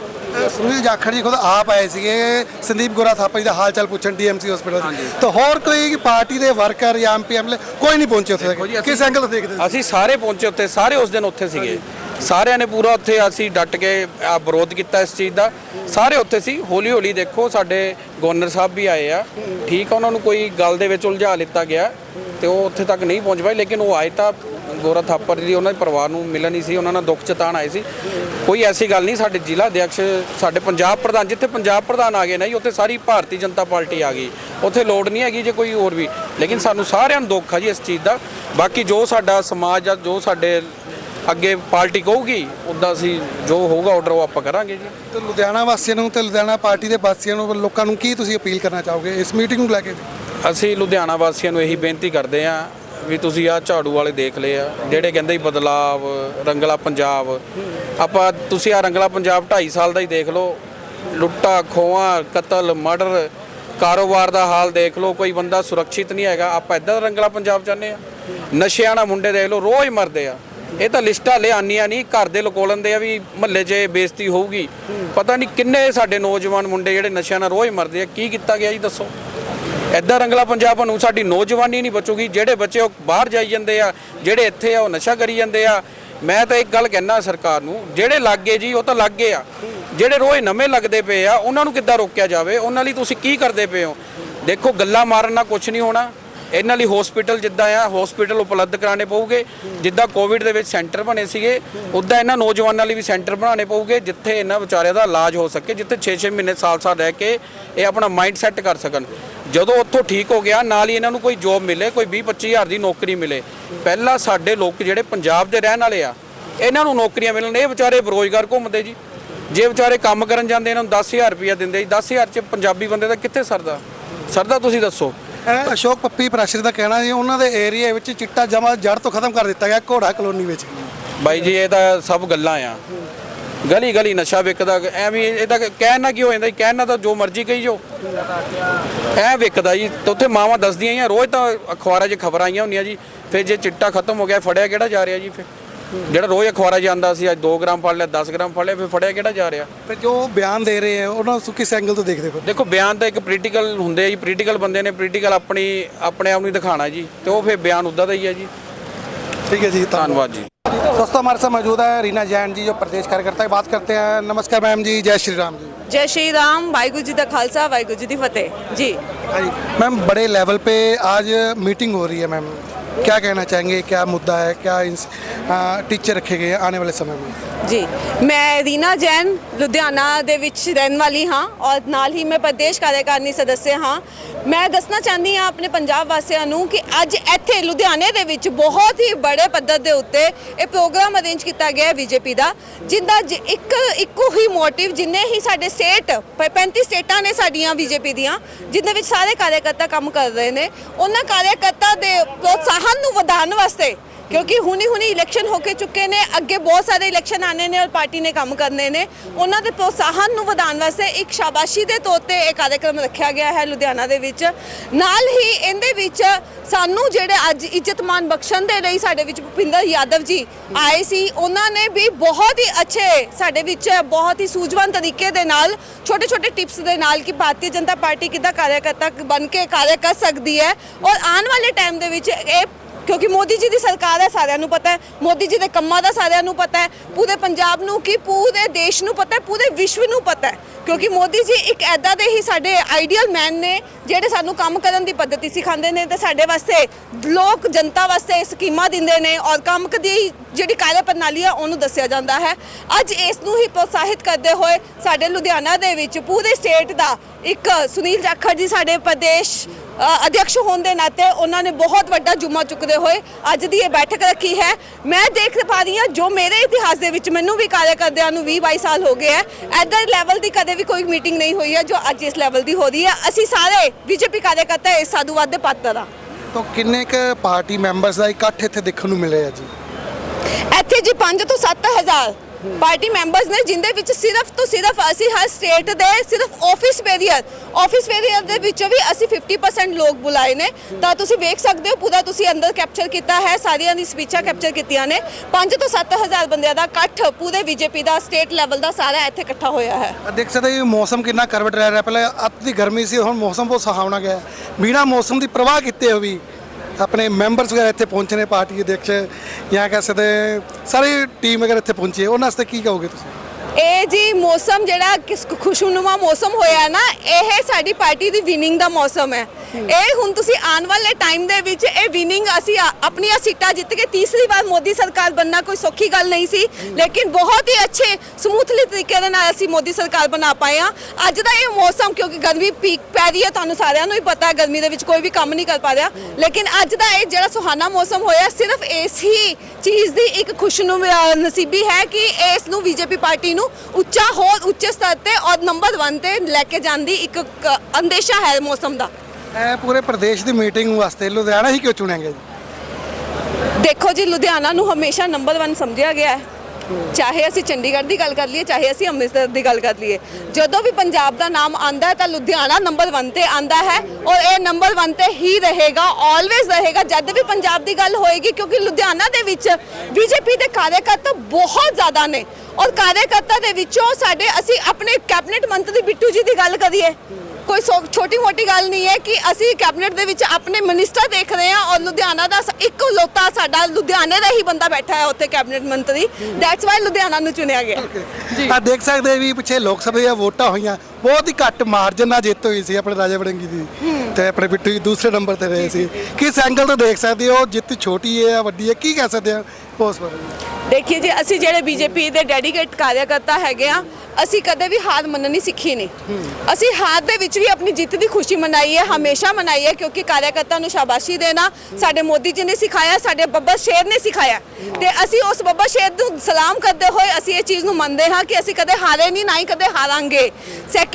ਸੁਨੀਲ ਜਾਖੜ ਜੀ ਖੁਦ ਆਪ ਆਏ ਸੀਗੇ ਸੰਦੀਪ ਗੋਰਾ ਥਾਪਾ ਜੀ ਦਾ ਹਾਲ ਚਾਲ ਪੁੱਛਣ ਡੀਐਮਸੀ ਹਸਪੀਟਲ ਤਾਂ ਹੋਰ ਕੋਈ ਪਾਰਟੀ ਦੇ ਵਰਕਰ ਜਾਂ ਐਮਪੀ ਐਮਐਲਏ ਕੋਈ ਨਹੀਂ ਪਹੁੰਚੇ ਉੱਥੇ। ਕਿਸ ਐਂਗਲ ਤੋਂ ਦੇਖਦੇ? ਅਸੀਂ ਸਾਰੇ ਪਹੁੰਚੇ ਉੱਥੇ ਸਾਰੇ ਉਸ ਦਿਨ ਉੱਥੇ ਸੀਗੇ। ਸਾਰਿਆਂ ਨੇ ਪੂਰਾ ਉੱਥੇ ਅਸੀਂ ਡਟ ਕੇ ਆ, ਵਿਰੋਧ ਕੀਤਾ ਇਸ ਚੀਜ਼ ਦਾ। ਸਾਰੇ ਉੱਥੇ ਸੀ। ਹੌਲੀ ਹੌਲੀ ਦੇਖੋ ਸਾਡੇ ਗਵਰਨਰ ਸਾਹਿਬ ਵੀ ਆਏ ਆ। ਠੀਕ ਆ ਉਹਨਾਂ ਨੂੰ ਕੋਈ ਗੱਲ ਦੇ ਵਿੱਚ ਉਲਝਾ ਲਿੱਤਾ ਗਿਆ ਤੇ ਉਹ ਉੱਥੇ ਤੱਕ ਨਹੀਂ ਪਹੁੰਚ ਪਾਏ ਲੇਕਿਨ ਉਹ ਆਏ ਤਾਂ ਗੋਰਾ ਥਾਪਰ ਜੀ ਉਹਨਾਂ ਦੇ ਪਰਿਵਾਰ ਨੂੰ ਮਿਲਣ ਨਹੀਂ ਸੀ ਉਹਨਾਂ ਨਾਲ ਦੁੱਖ ਚਤਾਣ ਆਏ ਸੀ। ਕੋਈ ਐਸੀ ਗੱਲ ਨਹੀਂ ਸਾਡੇ ਜ਼ਿਲ੍ਹਾ ਅਧਿਕਸ਼ ਸਾਡੇ ਪੰਜਾਬ ਪ੍ਰਧਾਨ ਜਿੱਥੇ ਪੰਜਾਬ ਪ੍ਰਧਾਨ ਆ ਗਏ ਨਾ ਜੀ ਉੱਥੇ ਸਾਰੀ ਭਾਰਤੀ ਜਨਤਾ ਪਾਰਟੀ ਆ ਗਈ। ਉੱਥੇ ਲੋੜ ਨਹੀਂ ਹੈਗੀ ਜੇ ਕੋਈ ਹੋਰ ਵੀ। ਲੇਕਿਨ ਸਾਨੂੰ ਸਾਰਿਆਂ ਨੂੰ ਦੁੱਖ ਆ ਜੀ ਇਸ ਚੀਜ਼ ਦਾ। ਬਾਕੀ ਜੋ ਸਾਡਾ ਸਮਾਜ ਆ ਜੋ ਸਾਡੇ ਅੱਗੇ ਪਾਰਟੀ ਕਹੂਗੀ ਉਦਾਂ ਅਸੀਂ ਜੋ ਹੋਊਗਾ ਆਰਡਰ ਉਹ ਆਪਾਂ ਕਰਾਂਗੇ ਜੀ। ਤੇ ਲੁਧਿਆਣਾ ਵਾਸੀਆਂ ਨੂੰ ਤੇ ਲੁਧਿਆਣਾ ਪਾਰਟੀ ਦੇ ਵਾਸੀਆਂ ਨੂੰ ਲੋਕਾਂ ਨੂੰ ਕੀ ਤੁਸੀਂ ਅਪੀਲ ਕਰਨਾ ਚਾਹੋਗੇ ਇਸ ਮੀਟਿੰਗ ਨੂੰ ਲੈ ਕੇ? ਅਸੀਂ ਲੁਧਿਆਣਾ ਵਾਸੀਆਂ ਨੂੰ ਇਹੀ ਬੇਨਤੀ ਕਰਦੇ ਆਂ ਵੀ ਤੁਸੀਂ ਆ ਝਾੜੂ ਵਾਲੇ ਦੇਖ ਲਏ ਆ, ਜਿਹੜੇ ਕਹਿੰਦੇ ਸੀ ਬਦਲਾਵ, ਰੰਗਲਾ ਪੰਜਾਬ। ਆਪਾਂ ਤੁਸੀਂ ਆ ਰੰਗਲਾ ਪੰਜਾਬ 2.5 ਸਾਲ ਦਾ ਹੀ ਦੇਖ ਲਓ। ਲੁੱਟਾ, ਖੋਹਾਂ, ਕਤਲ, ਮਰਡਰ, ਕਾਰੋਬਾਰ ਦਾ ਹਾਲ ਦੇਖ ਲਓ, ਕੋਈ ਬੰਦਾ ਸੁਰੱਖਿਅਤ ਨਹੀਂ ਹੈਗਾ। ਆਪਾਂ ਇਦਾਂ ਦਾ ਰੰਗਲਾ ਪੰਜਾਬ ਚਾਹੁੰਦੇ ਆ। ਨਸ਼ਿਆਂ ਨਾਲ ਮੁੰਡੇ ਦੇਖ ਲਓ, ਰੋਜ਼ ਮਰਦੇ ਆ। ਇਹ ਤਾਂ ਲਿਸਟਾਂ ਲਿਆਨੀਆਂ ਨਹੀਂ, ਘਰ ਦੇ ਲਕੋਲਨ ਦੇ ਆ ਵੀ ਮਹੱਲੇ 'ਚ ਇਹ ਬੇਇੱਜ਼ਤੀ ਹੋਊਗੀ। ਪਤਾ ਨਹੀਂ ਕਿੰਨੇ ਸਾਡੇ ਨੌਜਵਾਨ ਮੁੰਡੇ ਜਿਹੜੇ ਨਸ਼ਿਆਂ ਨਾਲ ਰੋਜ਼ ਮਰਦੇ ਆ। ਕੀ ਕੀਤਾ ਗਿਆ ਜੀ, ਦੱਸੋ। ਐਦਾਂ ਰੰਗਲਾ ਪੰਜਾਬ ਨੂੰ ਸਾਡੀ ਨੌਜਵਾਨੀ ਨਹੀਂ ਬਚੂਗੀ, ਜਿਹੜੇ ਬੱਚੇ ਉਹ ਬਾਹਰ ਜਾਈ ਜਾਂਦੇ ਆ, ਜਿਹੜੇ ਇੱਥੇ ਆ ਉਹ ਨਸ਼ਾ ਕਰੀ ਜਾਂਦੇ ਆ। ਮੈਂ ਤਾਂ ਇੱਕ ਗੱਲ ਕਹਿਣਾ ਸਰਕਾਰ ਨੂੰ, ਜਿਹੜੇ ਲੱਗੇ ਜੀ, ਉਹ ਤਾਂ ਲੱਗੇ ਆ। ਜਿਹੜੇ ਰੋਜ਼ ਨਵੇਂ ਲੱਗਦੇ ਪਏ ਆ, ਉਹਨਾਂ ਨੂੰ ਕਿੱਦਾਂ ਰੋਕਿਆ ਜਾਵੇ? ਉਹਨਾਂ ਲਈ ਤੁਸੀਂ ਕੀ ਕਰਦੇ ਪਏ ਹੋ? ਦੇਖੋ, ਗੱਲਾਂ ਮਾਰਨ ਨਾਲ ਕੁਝ ਨਹੀਂ ਹੋਣਾ। ਇਹਨਾਂ ਲਈ ਹਸਪੀਟਲ ਜਿੱਦਾਂ ਆ ਹਸਪੀਟਲ ਉਪਲਬਧ ਕਰਾਣੇ ਪਊਗੇ। ਜਿੱਦਾਂ ਕੋਵਿਡ ਦੇ ਵਿੱਚ ਸੈਂਟਰ ਬਣੇ ਸੀਗੇ, ਉਦਾਂ ਇਹਨਾਂ ਨੌਜਵਾਨਾਂ ਲਈ ਵੀ ਸੈਂਟਰ ਬਣਾਉਣੇ ਪਊਗੇ, ਜਿੱਥੇ ਇਹਨਾਂ ਵਿਚਾਰਿਆਂ ਦਾ ਇਲਾਜ ਹੋ ਸਕੇ, ਜਿੱਥੇ 6-6 ਮਹੀਨੇ ਸਾਲ-ਸਾਲ ਰਹਿ ਕੇ ਇਹ ਆਪਣਾ ਮਾਈਂਡ ਸੈੱਟ ਕਰ ਸਕਣ। ਜਦੋਂ ਉੱਥੋਂ ਠੀਕ ਹੋ ਗਿਆ, ਨਾਲ ਹੀ ਇਹਨਾਂ ਨੂੰ ਕੋਈ ਜੋਬ ਮਿਲੇ, ਕੋਈ 20-25 ਹਜ਼ਾਰ ਦੀ ਨੌਕਰੀ ਮਿਲੇ। ਪਹਿਲਾਂ ਸਾਡੇ ਲੋਕ ਜਿਹੜੇ ਪੰਜਾਬ ਦੇ ਰਹਿਣ ਵਾਲੇ ਆ, ਇਹਨਾਂ ਨੂੰ ਨੌਕਰੀਆਂ ਮਿਲਣ, ਇਹ ਵਿਚਾਰੇ ਬੇਰੋਜ਼ਗਾਰ ਘੁੰਮਦੇ ਜੀ। ਜੇ ਵਿਚਾਰੇ ਕੰਮ ਕਰਨ ਜਾਂਦੇ, ਇਹਨਾਂ ਨੂੰ 10000 ਰੁਪਇਆ ਦਿੰਦੇ ਜੀ 10000 ਚ ਪੰਜਾਬੀ ਬੰਦੇ ਦਾ ਕਿੱਥੇ ਸਰਦਾ? ਸਰਦਾ ਤੁਸੀਂ ਦੱਸੋ। ਇਹ ਅਸ਼ੋਕ ਪੱਪੀ ਪ੍ਰੈਸ਼ਰ ਦਾ ਕਹਿਣਾ ਹੈ ਉਹਨਾਂ ਦੇ ਏਰੀਆ ਵਿੱਚ ਚਿੱਟਾ ਜਮਾ ਜੜ ਤੋਂ ਖਤਮ ਕਰ ਦਿੱਤਾ ਗਿਆ ਘੋੜਾ ਕਲੋਨੀ ਵਿੱਚ। ਬਾਈ ਜੀ, ਇਹ ਤਾਂ ਸਭ ਗੱਲਾਂ ਆ। ਗਲੀ ਗਲੀ ਨਸ਼ਾ ਵਿਕਦਾ ਐਵੇਂ ਇਹ ਤਾਂ ਕਹਿਣ ਕੀ ਹੋ ਜਾਂਦਾ ਜੀ? ਕਹਿਣ ਤਾਂ ਜੋ ਮਰਜ਼ੀ ਕਹੀ ਜੋ ਐ ਵਿਕਦਾ ਜੀ, ਤੇ ਉੱਥੇ ਮਾਵਾਂ ਦੱਸਦੀਆਂ ਆ, ਰੋਜ਼ ਤਾਂ ਅਖਬਾਰਾਂ 'ਚ ਖਬਰਾਂ ਆਈਆਂ ਹੁੰਦੀਆਂ ਜੀ। ਫਿਰ ਜੇ ਚਿੱਟਾ ਖਤਮ ਹੋ ਗਿਆ, ਫੜਿਆ ਕਿਹੜਾ ਜਾ ਰਿਹਾ ਜੀ ਫਿਰ? ਜਿਹੜਾ ਰੋਜ਼ ਅਖਬਾਰਾਂ 'ਚ ਆਉਂਦਾ ਸੀ ਅੱਜ 2 ਗ੍ਰਾਮ ਫੜ ਲਿਆ 10 ਗ੍ਰਾਮ ਫੜ ਲਿਆ ਫਿਰ ਫੜਿਆ ਕਿਹੜਾ ਜਾ ਰਿਹਾ ਤੇ ਜੋ ਬਿਆਨ ਦੇ ਰਹੇ ਆ ਉਹਨਾਂ ਨੂੰ ਕਿਸ ਐਂਗਲ ਤੋਂ ਦੇਖਦੇ ਹੋ ਦੇਖੋ ਬਿਆਨ ਤਾਂ ਇੱਕ ਪੋਲੀਟੀਕਲ ਹੁੰਦੇ ਆ ਜੀ ਪੋਲੀਟੀਕਲ ਬੰਦੇ ਨੇ ਪੋਲੀਟੀਕਲ ਆਪਣੀ ਆਪਣੇ ਆਪ ਨੂੰ ਹੀ ਦਿਖਾਣਾ ਜੀ ਤੇ ਉਹ ਫਿਰ ਬਿਆਨ ਉਦਾਂ ਦਾ ਹੀ ਹੈ ਜੀ ठीक है जी ਧੰਨਵਾਦ ਜੀ दोस्तों हमारे साथ मौजूद है रीना जैन जी जो प्रदेश कार्यकर्ता है बात करते हैं नमस्कार मैम जी जय श्री राम जी ਜੈ ਸ਼੍ਰੀ ਰਾਮ ਵਾਹਿਗੁਰੂ ਜੀ ਦਾ ਖਾਲਸਾ ਵਾਹਿਗੁਰੂ ਜੀ ਦੀ ਫਤਿਹ ਜੀ हाँ जी मैम बड़े लेवल पे आज मीटिंग हो रही है मैम क्या कहना चाहेंगे क्या मुद्दा है क्या टीचर रखे गए हैं आने वाले समय में ਜੀ ਮੈਂ ਰੀਨਾ ਜੈਨ ਲੁਧਿਆਣਾ ਦੇ ਵਿੱਚ ਰਹਿਣ ਵਾਲੀ ਹਾਂ ਔਰ ਨਾਲ ਹੀ ਮੈਂ ਪ੍ਰਦੇਸ਼ ਕਾਰਜਕਾਰਨੀ ਸਦੱਸਿਆ ਹਾਂ ਮੈਂ ਦੱਸਣਾ ਚਾਹੁੰਦੀ ਹਾਂ ਆਪਣੇ ਪੰਜਾਬ ਵਾਸੀਆਂ ਨੂੰ ਕਿ ਅੱਜ ਇੱਥੇ ਲੁਧਿਆਣੇ ਦੇ ਵਿੱਚ ਬਹੁਤ ਹੀ ਬੜੇ ਪੱਧਰ ਦੇ ਉੱਤੇ ਇਹ ਪ੍ਰੋਗਰਾਮ ਅਰੇਂਜ ਕੀਤਾ ਗਿਆ ਹੈ ਬੀਜੇਪੀ ਦਾ ਜਿੰਦਾ ਜ- ਇੱਕ ਇੱਕੋ ਹੀ ਮੋਟਿਵ ਜਿੰਨੇ ਹੀ ਸਾਡੇ ਸਟੇਟ 35 ਸਟੇਟਾਂ ਨੇ ਸਾਡੀਆਂ ਬੀਜੇਪੀ ਦੀਆਂ ਜਿਨ੍ਹਾਂ ਵਿੱਚ ਸਾਰੇ ਕਾਰਜਕਰਤਾ ਕੰਮ ਕਰ ਰਹੇ ਨੇ। ਉਹਨਾਂ ਕਾਰਜਕਰਤਾ ਦੇ ਪ੍ਰੋਤਸਾਹਨ ਨੂੰ ਵਧਾਉਣ ਵਾਸਤੇ, ਕਿਉਂਕਿ ਹੁਣੀ ਹੁਣੀ ਇਲੈਕਸ਼ਨ ਹੋ ਕੇ ਚੁੱਕੇ ਨੇ, ਅੱਗੇ ਬਹੁਤ ਸਾਰੇ ਇਲੈਕਸ਼ਨ ਆਣੇ ਨੇ ਔਰ ਪਾਰਟੀ ਨੇ ਕੰਮ ਕਰਨੇ ਨੇ। ਉਹਨਾਂ ਦੇ ਪ੍ਰੋਤਸਾਹਨ ਨੂੰ ਵਧਾਉਣ ਵਾਸਤੇ ਇੱਕ ਸ਼ਾਬਾਸ਼ੀ ਦੇ ਤੌਰ ਤੇ ਇਹ ਕਾਰਜਕ੍ਰਮ ਰੱਖਿਆ ਗਿਆ ਹੈ ਲੁਧਿਆਣਾ ਦੇ ਵਿੱਚ। ਨਾਲ ਹੀ ਇਹਦੇ ਵਿੱਚ ਸਾਨੂੰ ਜਿਹੜੇ ਅੱਜ ਇੱਜ਼ਤ ਮਾਨ ਬਖਸ਼ਣ ਦੇ ਲਈ ਸਾਡੇ ਵਿੱਚ ਭੁਪਿੰਦਰ ਯਾਦਵ ਜੀ ਆਏ ਸੀ, ਉਹਨਾਂ ਨੇ ਵੀ ਬਹੁਤ ਹੀ ਅੱਛੇ ਸਾਡੇ ਵਿੱਚ ਬਹੁਤ ਹੀ ਸੂਝਵਾਨ ਤਰੀਕੇ ਦੇ ਨਾਲ ਛੋਟੇ ਛੋਟੇ ਟਿਪਸ ਦੇ ਨਾਲ ਕਿ ਭਾਰਤੀ ਜਨਤਾ ਪਾਰਟੀ ਕਿੱਦਾਂ ਕਾਰਜਕਰਤਾ ਬਣ ਕੇ ਕਾਰਜ ਕਰ ਸਕਦੀ ਹੈ ਔਰ ਆਉਣ ਵਾਲੇ ਟਾਈਮ ਦੇ ਵਿੱਚ ਇਹ ਕਿਉਂਕਿ ਮੋਦੀ ਜੀ ਦੀ ਸਰਕਾਰ ਹੈ, ਸਾਰਿਆਂ ਨੂੰ ਪਤਾ ਹੈ। ਮੋਦੀ ਜੀ ਦੇ ਕੰਮਾਂ ਦਾ ਸਾਰਿਆਂ ਨੂੰ ਪਤਾ ਹੈ। ਪੂਰੇ ਪੰਜਾਬ ਨੂੰ ਕੀ, ਪੂਰੇ ਦੇਸ਼ ਨੂੰ ਪਤਾ ਹੈ, ਪੂਰੇ ਵਿਸ਼ਵ ਨੂੰ ਪਤਾ ਹੈ। ਕਿਉਂਕਿ ਮੋਦੀ ਜੀ ਇੱਕ ਐਦਾਂ ਦੇ ਹੀ ਸਾਡੇ ਆਈਡੀਅਲ ਮੈਨ ਨੇ, ਜਿਹੜੇ ਸਾਨੂੰ ਕੰਮ ਕਰਨ ਦੀ ਪੱਧਤੀ ਸਿਖਾਉਂਦੇ ਨੇ ਤੇ ਸਾਡੇ ਵਾਸਤੇ ਲੋਕ ਜਨਤਾ ਵਾਸਤੇ ਸਕੀਮਾਂ ਦਿੰਦੇ ਨੇ ਔਰ ਕੰਮ ਦੀ ਜਿਹੜੀ ਕਾਰਜ ਪ੍ਰਣਾਲੀ ਆ ਉਹਨੂੰ ਦੱਸਿਆ ਜਾਂਦਾ ਹੈ। ਅੱਜ ਇਸ ਨੂੰ ਹੀ ਪ੍ਰੋਤਸਾਹਿਤ ਕਰਦੇ ਹੋਏ ਸਾਡੇ ਲੁਧਿਆਣਾ ਦੇ ਵਿੱਚ ਪੂਰੇ ਸਟੇਟ ਦਾ ਇੱਕ ਸੁਨੀਲ ਜਾਖੜ ਜੀ ਸਾਡੇ ਪ੍ਰਦੇਸ਼ ਅਧਿਕਸ਼ ਹੋਣ ਦੇ ਨਾਤੇ ਉਹਨਾਂ ਨੇ ਬਹੁਤ ਵੱਡਾ ਜੁਮਾ ਚੁੱਕਦੇ ਹੋਏ ਅੱਜ ਦੀ ਇਹ ਬੈਠਕ ਰੱਖੀ ਹੈ। ਮੈਂ ਦੇਖ ਪਾ ਰਹੀ ਹਾਂ ਜੋ ਮੇਰੇ ਇਤਿਹਾਸ ਦੇ ਵਿੱਚ ਮੈਨੂੰ ਵੀ ਕਾਰਜ ਕਰਦਿਆਂ ਨੂੰ 20 22 ਸਾਲ ਹੋ ਗਏ ਹੈ। ਐਦਰ ਲੈਵਲ ਦੀ ਕਦੇ ਵੀ ਕੋਈ ਮੀਟਿੰਗ ਨਹੀਂ ਹੋਈ ਹੈ ਜੋ ਅੱਜ ਇਸ ਲੈਵਲ ਦੀ ਹੋ ਰਹੀ ਹੈ। ਅਸੀਂ ਸਾਰੇ ਬੀਜੇਪੀ ਕਾਰਜਕਰਤਾ ਇਸ ਸਾਧੂਵਾਦ ਦੇ ਪਾਤਰ ਹਾਂ। ਤਾਂ ਕਿੰਨੇ ਕ ਪਾਰਟੀ ਮੈਂਬਰਸ ਦਾ ਇਕੱਠ ਇੱਥੇ ਦੇਖਣ ਨੂੰ ਮਿਲਿਆ ਜੀ? ਇੱਥੇ ਜੀ 5 ਤੋਂ 7000 ਪਾਰਟੀ ਮੈਂਬਰਸ ਨੇ, ਜਿੰਦੇ ਵਿੱਚ ਸਿਰਫ ਤੋਂ ਸਿਰਫ ਅਸੀਂ ਹਰ ਸਟੇਟ ਦੇ ਸਿਰਫ ਆਫਿਸ ਵੇਰੀਅਰ ਆਫਿਸ ਵੇਰੀਅਰ ਦੇ ਵਿੱਚੋਂ ਵੀ ਅਸੀਂ 50% ਲੋਕ ਬੁਲਾਏ ਨੇ। ਤਾਂ ਤੁਸੀਂ ਵੇਖ ਸਕਦੇ ਹੋ, ਪੂਰਾ ਤੁਸੀਂ ਅੰਦਰ ਕੈਪਚਰ ਕੀਤਾ ਹੈ, ਸਾਰੀਆਂ ਦੀ ਸਪੀਚਾਂ ਕੈਪਚਰ ਕੀਤੀਆਂ ਨੇ। 5 ਤੋਂ 7000 ਬੰਦਿਆਂ ਦਾ ਇਕੱਠ ਪੂਰੇ ਬੀਜੇਪੀ ਦਾ ਸਟੇਟ ਲੈਵਲ ਦਾ ਸਾਰਾ ਇੱਥੇ ਇਕੱਠਾ ਹੋਇਆ ਹੈ। ਦੇਖ ਸਕਦੇ ਹੋ ਮੌਸਮ ਕਿੰਨਾ ਕਰਵਟ ਰਹਿ ਰਿਹਾ। ਪਹਿਲਾਂ ਅੱਤ ਦੀ ਗਰਮੀ ਸੀ, ਹੁਣ ਮੌਸਮ ਬਹੁਤ ਸੁਹਾਵਣਾ ਗਿਆ। ਬਿਨਾ ਮੌਸਮ ਦੀ ਪ੍ਰਵਾਹ ਕੀਤੇ ਹੋਏ ਵੀ ਆਪਣੇ ਮੈਂਬਰਸ ਵਗੈਰਾ ਇੱਥੇ ਪਹੁੰਚੇ ਨੇ ਪਾਰਟੀ ਅਧਿਕਸ਼ ਜਾਂ ਕਹਿ ਸਕਦੇ ਸਾਰੀ ਟੀਮ ਵਗੈਰਾ ਇੱਥੇ ਪਹੁੰਚੀ। ਹੈ ਉਹਨਾਂ ਵਾਸਤੇ ਕੀ ਕਹੋਗੇ ਤੁਸੀਂ? ਇਹ ਜੀ ਮੌਸਮ ਜਿਹੜਾ ਕਿਸ- ਖੁਸ਼ਨੁਮਾ ਮੌਸਮ ਹੋਇਆ ਨਾ, ਇਹ ਸਾਡੀ ਪਾਰਟੀ ਦੀ ਵਿਨਿੰਗ ਦਾ ਮੌਸਮ ਹੈ। ਇਹ ਹੁਣ ਤੁਸੀਂ ਆਉਣ ਵਾਲੇ ਟਾਈਮ ਦੇ ਵਿੱਚ ਇਹ ਵਿਨਿੰਗ ਅਸੀਂ ਆਪਣੀਆਂ ਸੀਟਾਂ ਜਿੱਤ ਕੇ ਤੀਸਰੀ ਵਾਰ ਮੋਦੀ ਸਰਕਾਰ ਬਣਨਾ ਕੋਈ ਸੌਖੀ ਗੱਲ ਨਹੀਂ ਸੀ। ਲੇਕਿਨ ਬਹੁਤ ਹੀ ਅੱਛੇ, ਸਮੂਥਲੀ ਤਰੀਕੇ ਦੇ ਨਾਲ ਅਸੀਂ ਮੋਦੀ ਸਰਕਾਰ ਬਣਾ ਪਾਏ ਹਾਂ। ਅੱਜ ਦਾ ਇਹ ਮੌਸਮ, ਕਿਉਂਕਿ ਗਰਮੀ ਪੀਕ ਪੈ ਰਹੀ ਹੈ, ਤੁਹਾਨੂੰ ਸਾਰਿਆਂ ਨੂੰ ਹੀ ਪਤਾ ਹੈ ਗਰਮੀ ਦੇ ਵਿੱਚ ਕੋਈ ਵੀ ਕੰਮ ਨਹੀਂ ਕਰ ਪਾ ਰਿਹਾ। ਲੇਕਿਨ ਅੱਜ ਦਾ ਇਹ ਜਿਹੜਾ ਸੁਹਾਨਾ ਮੌਸਮ ਹੋਇਆ, ਸਿਰਫ ਇਸ ਹੀ ਚੀਜ਼ ਦੀ ਇੱਕ ਖੁਸ਼ਨੁਮ ਨਸੀਬੀ ਹੈ ਕਿ ਇਸ ਨੂੰ ਬੀਜੇਪੀ ਪਾਰਟੀ ਨੂੰ ਉੱਚਾ ਹੋਰ ਉੱਚੇ ਸਤਰ ਤੇ ਔਰ ਨੰਬਰ 1 ਤੇ ਲੈ ਕੇ ਜਾਣ ਦੀ ਇੱਕ ਕ- ਅੰਦੇਸ਼ਾ ਹੈ ਮੌਸਮ ਦਾ। ਇਹ ਪੂਰੇ ਪ੍ਰਦੇਸ਼ ਦੀ ਮੀਟਿੰਗ ਵਾਸਤੇ ਲੁਧਿਆਣਾ ਹੀ ਕਿਉਂ ਚੁਣਿਆ ਗਿਆ ਜੀ? ਦੇਖੋ ਜੀ ਲੁਧਿਆਣਾ ਨੂੰ ਹਮੇਸ਼ਾ ਨੰਬਰ 1 ਸਮਝਿਆ ਗਿਆ ਹੈ। ਚਾਹੇ ਅਸੀਂ ਚੰਡੀਗੜ੍ਹ ਦੀ ਗੱਲ ਕਰ ਲਈਏ, ਚਾਹੇ ਅਸੀਂ ਅੰਮ੍ਰਿਤਸਰ ਦੀ ਗੱਲ ਕਰ ਲਈਏ, ਜਦੋਂ ਵੀ ਪੰਜਾਬ ਦਾ ਨਾਮ ਆਂਦਾ ਹੈ ਤਾਂ ਲੁਧਿਆਣਾ ਨੰਬਰ 1 ਤੇ ਆਂਦਾ ਹੈ ਔਰ ਇਹ ਨੰਬਰ 1 ਤੇ ਹੀ ਰਹੇਗਾ ਆਲਵੇਜ਼ ਰਹੇਗਾ, ਜਦ ਵੀ ਪੰਜਾਬ ਦੀ ਗੱਲ ਹੋਏਗੀ, ਕਿਉਂਕਿ ਲੁਧਿਆਣਾ ਦੇ ਵਿੱਚ ਬੀਜੇਪੀ ਦੇ ਕਾਰਜਕਰਤਾ ਬਹੁਤ ਜ਼ਿਆਦਾ ਨੇ ਔਰ ਕਾਰਜਕਰਤਾ ਦੇ ਵਿੱਚੋਂ ਸਾਡੇ, ਅਸੀਂ ਆਪਣੇ ਕੈਬਨਿਟ ਮੰਤਰੀ ਬਿੱਟੂ ਜੀ ਦੀ ਗੱਲ ਕਰੀਏ ਕੋਈ ਛੋਟੀ ਮੋਟੀ ਗੱਲ ਨਹੀਂ ਹੈ ਕਿ ਅਸੀਂ ਕੈਬਨਿਟ ਦੇ ਵਿੱਚ ਆਪਣੇ ਮਿਨਿਸਟਰ ਦੇਖ ਰਹੇ ਹਾਂ ਔਰ ਲੁਧਿਆਣਾ ਦਾ ਇੱਕ ਲੋਤਾ ਸਾਡਾ ਲੁਧਿਆਣੇ ਦਾ ਹੀ ਬੰਦਾ ਬੈਠਾ ਹੈ ਉੱਥੇ ਕੈਬਨਿਟ ਮੰਤਰੀ। ਦੈਟਸ ਵਾਈ ਲੁਧਿਆਣਾ ਨੂੰ ਚੁਣਿਆ ਗਿਆ। ਆ ਦੇਖ ਸਕਦੇ ਵੀ ਪਿੱਛੇ ਲੋਕ ਸਭਾ ਦੀਆਂ ਵੋਟਾਂ ਹੋਈਆਂ। ਬਹੁਤ ਹੀ ਘੱਟ ਮਾਰਜਨ ਨਾਲ ਜਿੱਤ ਹੋਈ ਸੀ ਆਪਣੇ ਰਾਜਾ ਵੜਿੰਗੀ ਦੀ। ਤੇ ਆਪਣੇ ਬਿੱਟੂ ਜੀ ਦੂਸਰੇ ਨੰਬਰ ਤੇ ਰਹੇ ਸੀ। ਕਿਸ ਐਂਗਲ ਤੋਂ ਦੇਖ ਸਕਦੇ ਹੋ? ਜਿੱਤ ਛੋਟੀ ਹੈ ਜਾਂ ਵੱਡੀ ਹੈ? ਕੀ ਕਹਿ ਸਕਦੇ ਹੋ ਉਸ ਬਾਰੇ? ਦੇਖੀਏ ਜੀ ਅਸੀਂ ਜਿਹੜੇ ਬੀਜੇਪੀ ਦੇ ਡੈਡੀਕੇਟ ਕਾਰਜਕਰਤਾ ਹੈਗੇ ਆ ਅਸੀਂ ਕਦੇ ਵੀ ਹਾਰ ਮੰਨਣੀ ਸਿੱਖੀ ਨਹੀਂ ਅਸੀਂ ਹਾਰ ਦੇ ਵਿੱਚ ਵੀ ਆਪਣੀ ਜਿੱਤ ਦੀ ਖੁਸ਼ੀ ਮਨਾਈ ਹੈ ਹਮੇਸ਼ਾ ਮਨਾਈ ਹੈ ਕਿਉਂਕਿ ਕਾਰਜਕਰਤਾ ਨੂੰ ਸ਼ਾਬਾਸ਼ੀ ਦੇਣਾ ਸਾਡੇ ਮੋਦੀ ਜੀ ਨੇ ਸਿਖਾਇਆ ਸਾਡੇ ਬੱਬਾ ਸ਼ੇਰ ਨੇ ਸਿਖਾਇਆ। ਤੇ ਅਸੀਂ ਉਸ ਬੱਬਾ ਸ਼ੇਰ ਨੂੰ ਸਲਾਮ ਕਰਦੇ ਹੋਏ ਅਸੀਂ ਇਹ ਚੀਜ਼ ਨੂੰ ਮੰਨਦੇ ਹਾਂ ਕਿ ਅਸੀਂ ਕਦੇ ਹਾਰੇ ਨਹੀਂ ਨਾ ਹੀ ਕਦੇ ਹਾਰਾਂਗੇ।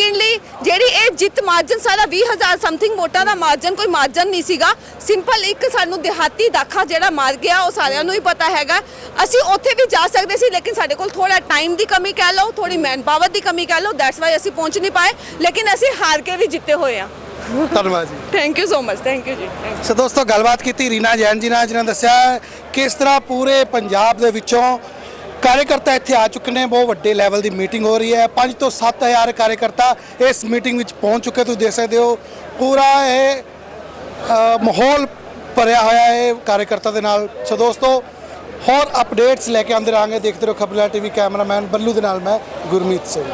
ਸੈਕੰਡਲੀ ਜਿਹੜੀ ਇਹ ਜਿੱਤ ਮਾਰਜਨ ਸਾਰਾ 20000 ਸਮਥਿੰਗ ਵੋਟਾਂ ਦਾ ਮਾਰਜਨ ਕੋਈ ਮਾਰਜਨ ਨਹੀਂ ਸੀਗਾ। ਸਿੰਪਲ ਇੱਕ ਸਾਨੂੰ ਦਿਹਾਤੀ ਦਾਖਾ ਜਿਹੜਾ ਮਾਰ ਗਿਆ ਉਹ ਸਾਰਿਆਂ ਨੂੰ ਹੀ ਪਤਾ ਹੈਗਾ। ਅਸੀਂ ਉੱਥੇ ਵੀ ਜਾ ਸਕਦੇ ਸੀ ਲੇਕਿਨ ਸਾਡੇ ਕੋਲ ਥੋੜਾ ਟਾਈਮ ਦੀ ਕਮੀ ਕਹਿ ਲਓ ਥੋੜੀ ਮੈਨ ਪਾਵਰ ਦੀ ਕਮੀ ਕਹਿ ਲਓ ਦੈਟਸ ਵਾਈ ਅਸੀਂ ਪਹੁੰਚ ਨਹੀਂ ਪਾਏ। ਲੇਕਿਨ ਅਸੀਂ ਹਾਰ ਕੇ ਵੀ ਜਿੱਤੇ ਹੋਏ ਆ ਧੰਨਵਾਦ ਜੀ। Thank you so much thank you ਜੀ. ਸੋ ਦੋਸਤੋ ਗੱਲਬਾਤ ਕੀਤੀ ਰੀਨਾ ਜੈਨ ਜੀ ਨਾਲ ਜਿਨ੍ਹਾਂ ਨੇ ਦੱਸਿਆ ਕਿਸ ਤਰ੍ਹਾਂ ਪੂਰੇ ਪੰਜਾਬ ਦੇ ਵਿੱਚੋਂ ਕਾਰਜਕਰਤਾ ਇੱਥੇ ਆ ਚੁੱਕੇ ਨੇ ਬਹੁਤ ਵੱਡੇ ਲੈਵਲ ਦੀ ਮੀਟਿੰਗ ਹੋ ਰਹੀ ਹੈ 5 ਤੋਂ 7000 ਕਾਰਜਕਰਤਾ ਇਸ ਮੀਟਿੰਗ ਵਿੱਚ ਪਹੁੰਚ ਚੁੱਕੇ ਤੁਸੀਂ ਦੇਖ ਸਕਦੇ ਹੋ ਪੂਰਾ ਇਹ ਮਾਹੌਲ ਭਰਿਆ ਹੋਇਆ ਹੈ ਕਾਰਜਕਰਤਾ ਦੇ ਨਾਲ ਸੋ ਦੋਸਤੋ ਹੋਰ ਅਪਡੇਟਸ ਲੈ ਕੇ ਆਉਂਦੇ ਰਹਾਂਗੇ ਦੇਖਦੇ ਰਹੋ ਖਬਰਾਂ ਟੀਵੀ ਕੈਮਰਾਮੈਨ ਬੱਲੂ ਦੇ ਨਾਲ ਮੈਂ ਗੁਰਮੀਤ ਸਿੰਘ